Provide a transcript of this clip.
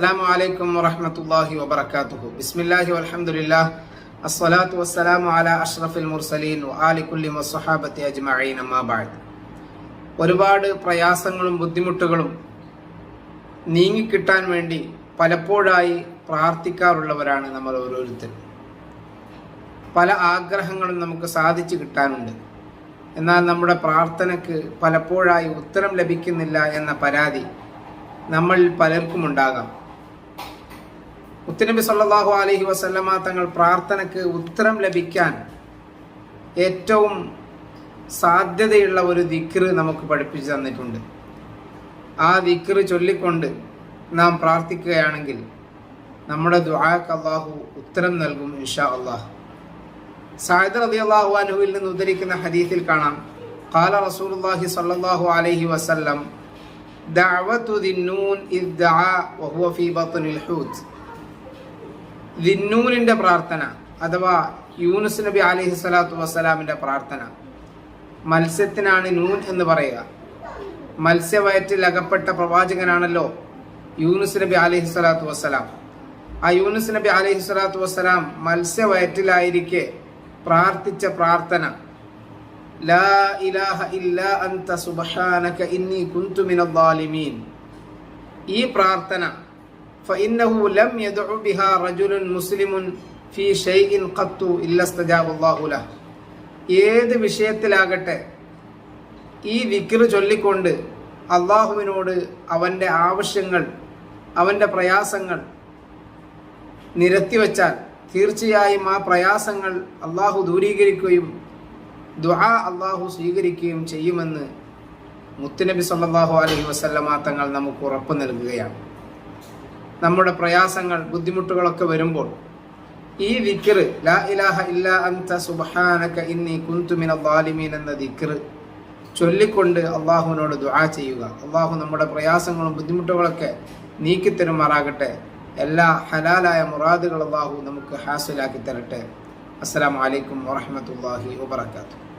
അസ്സാം വലൈക്കും വറഹമത്തല്ലാഹി വബർക്കാത്തുഹു ബിസ്മില്ലാഹി അലഹമുല്ലാ അസ്സലാത്തു വസ്സലാമു അല അഷ്റഫുൽ മുർസലീൻ ആലിക്കുല്ലി വസ്സഹാബത്തി അജ്മഈൻ അമ്മാബാദ് ഒരുപാട് പ്രയാസങ്ങളും ബുദ്ധിമുട്ടുകളും നീങ്ങിക്കിട്ടാൻ വേണ്ടി പലപ്പോഴായി പ്രാർത്ഥിക്കാറുള്ളവരാണ് നമ്മൾ ഓരോരുത്തർ പല ആഗ്രഹങ്ങളും നമുക്ക് സാധിച്ചു കിട്ടാനുണ്ട്. എന്നാൽ നമ്മുടെ പ്രാർത്ഥനയ്ക്ക് പലപ്പോഴായി ഉത്തരം ലഭിക്കുന്നില്ല എന്ന പരാതി നമ്മൾ പലർക്കും ഉണ്ടാകാം മുത്തുനബി സല്ലല്ലാഹു അലൈഹി വസല്ലമ തങ്ങൾ പ്രാർത്ഥനയ്ക്ക് ഉത്തരം ലഭിക്കാൻ ഏറ്റവും സാധ്യതയുള്ള ഒരു ദിക്റ് നമുക്ക് പഠിപ്പിച്ചു തന്നിട്ടുണ്ട് ആ ദിക്റ് ചൊല്ലിക്കൊണ്ട് നാം പ്രാർത്ഥിക്കുകയാണെങ്കിൽ നമ്മുടെ ദുആക്ക് അള്ളാഹു ഉത്തരം നൽകും ഇൻഷാ അള്ളാഹ് സായിദ് റതി അള്ളാഹു അനുവിൽ നിന്ന് ഉദ്ധരിക്കുന്ന ഹദീസിൽ കാണാം قال رسول الله صلى الله عليه وسلم دعوة ذي النون إذ دعا وهو في بطن الحوت ദിന്നൂനിന്റെ പ്രാർത്ഥന അഥവാ യൂനുസ് നബി അലഹി സ്വലാത്തു വസ്സലാമിന്റെ പ്രാർത്ഥന. മത്സ്യത്തിനാണ് നൂൻ എന്ന് പറയുക. മത്സ്യവയറ്റിൽ അകപ്പെട്ട പ്രവാചകനാണല്ലോ യൂനുസ് നബി അലഹി സ്വലാത്തു വസ്സലാം. ആ യൂനുസ് നബി അലഹി സ്വലാത്തു വസ്സലാം മത്സ്യവയറ്റിലായിരിക്കെ പ്രാർത്ഥിച്ച പ്രാർത്ഥന. ലാ ഇലാഹ ഇല്ലാ സുബ്ഹാനക ഇന്നി കുന്തു ഈ പ്രാർത്ഥന فإنه لم يدع بها رجل مسلم في شيء قط إلا استجاب الله له ഏത് വിഷയത്തിലാകട്ടെ ഈ വിക്ർ ചൊല്ലിക്കൊണ്ട് അള്ളാഹുവിനോട് അവൻ്റെ ആവശ്യങ്ങൾ അവൻ്റെ പ്രയാസങ്ങൾ നിരത്തിവെച്ചാൽ തീർച്ചയായും ആ പ്രയാസങ്ങൾ അള്ളാഹു ദൂരീകരിക്കുകയും ദുആ അള്ളാഹു സ്വീകരിക്കുകയും ചെയ്യുമെന്ന് മുത്തുനബി സല്ലല്ലാഹു അലൈഹി വസല്ലമ തങ്ങൾ നമുക്ക് ഉറപ്പ് നൽകുകയാണ് നമ്മുടെ പ്രയാസങ്ങൾ ബുദ്ധിമുട്ടുകളൊക്കെ വരുമ്പോൾ ഈ വിക്കർ ലാ ഇലാഹ ഇന്നി കുന്തു മിന എന്ന ദിക്ർ ചൊല്ലിക്കൊണ്ട് അള്ളാഹുവിനോട് ദുആ ചെയ്യുക. അള്ളാഹു നമ്മുടെ പ്രയാസങ്ങളും ബുദ്ധിമുട്ടുകളൊക്കെ നീക്കിത്തരുമാറാകട്ടെ. എല്ലാ ഹലാലായ മുറാദുകൾ അള്ളാഹു നമുക്ക് ഹാസിലാക്കി തരട്ടെ അസ്സലാമു അലൈക്കും വറഹ്മത്തുള്ളാഹി വബറകാതുഹു.